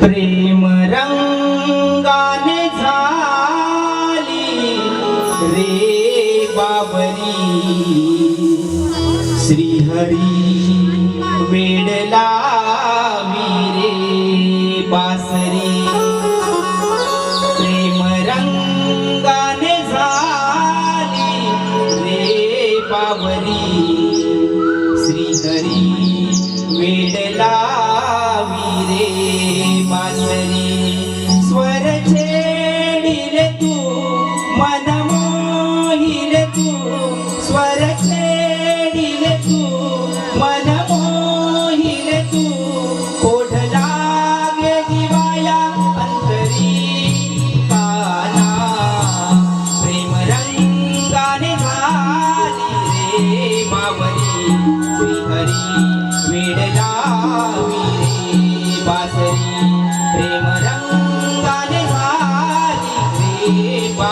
प्रेम रंगाने झाली रे बाबरी. श्रीहरी वेडला स्वर छेडिले तू मन मोहिले तू स्वर छेडिले तू मन मोहिले तू ओढ लागे दिवाया अंतरी काना प्रेम रंगाने झाली रे मावली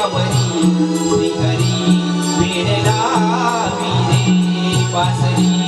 श्रीहरी वेडला वीरे बासरी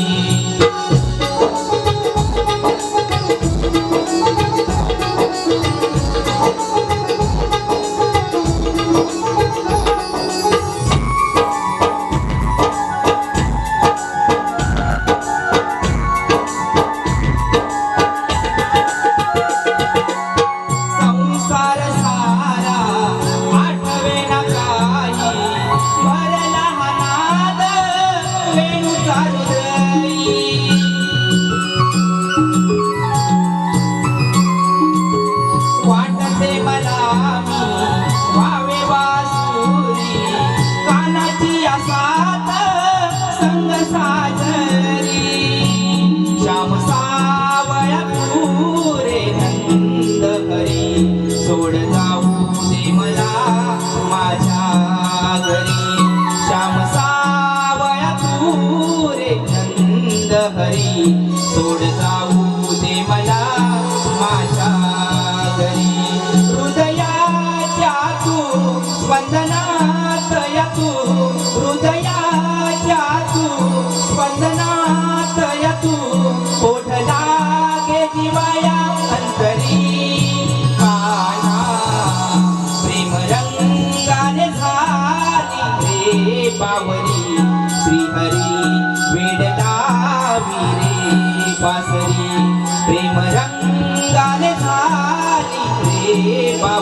सोड जाऊ दे मला माझ्या घरी. हृदयाच्या तू स्पंदनात या तू. हृदयाच्या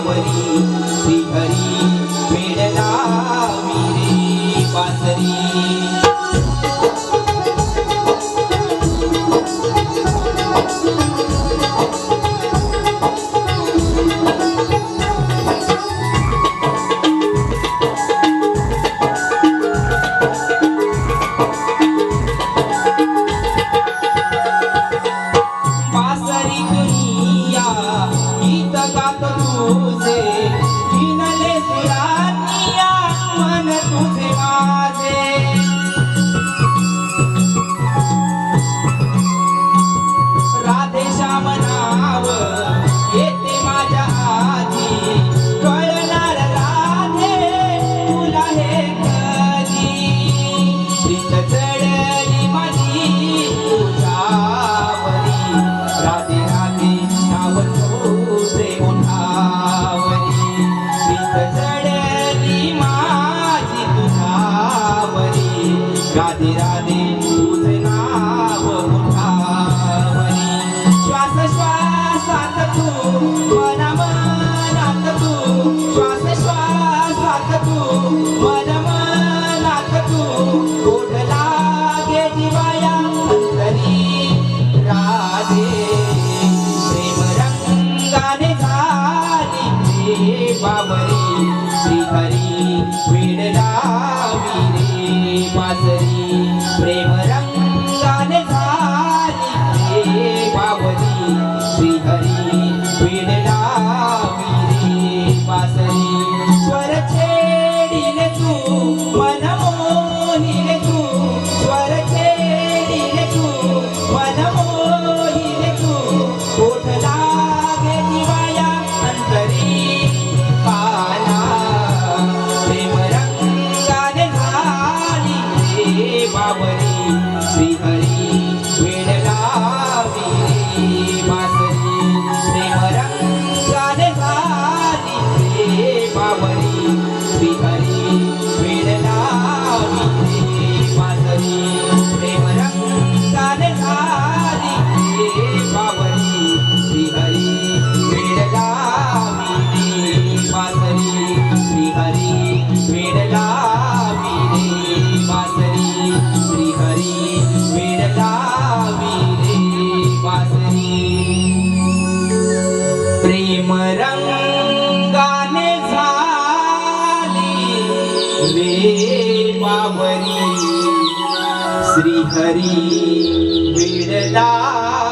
रे नाव येते माझ्या आधी. कळणार राधे तुला हे कधी? प्रीत चढली माझी तुझ्यावरी राधे राधे नाव तुझे उठावरी प्रीत चढली माझी राधे राधे रंगाने झाली. रे बाबरी श्रीहरी बिडदा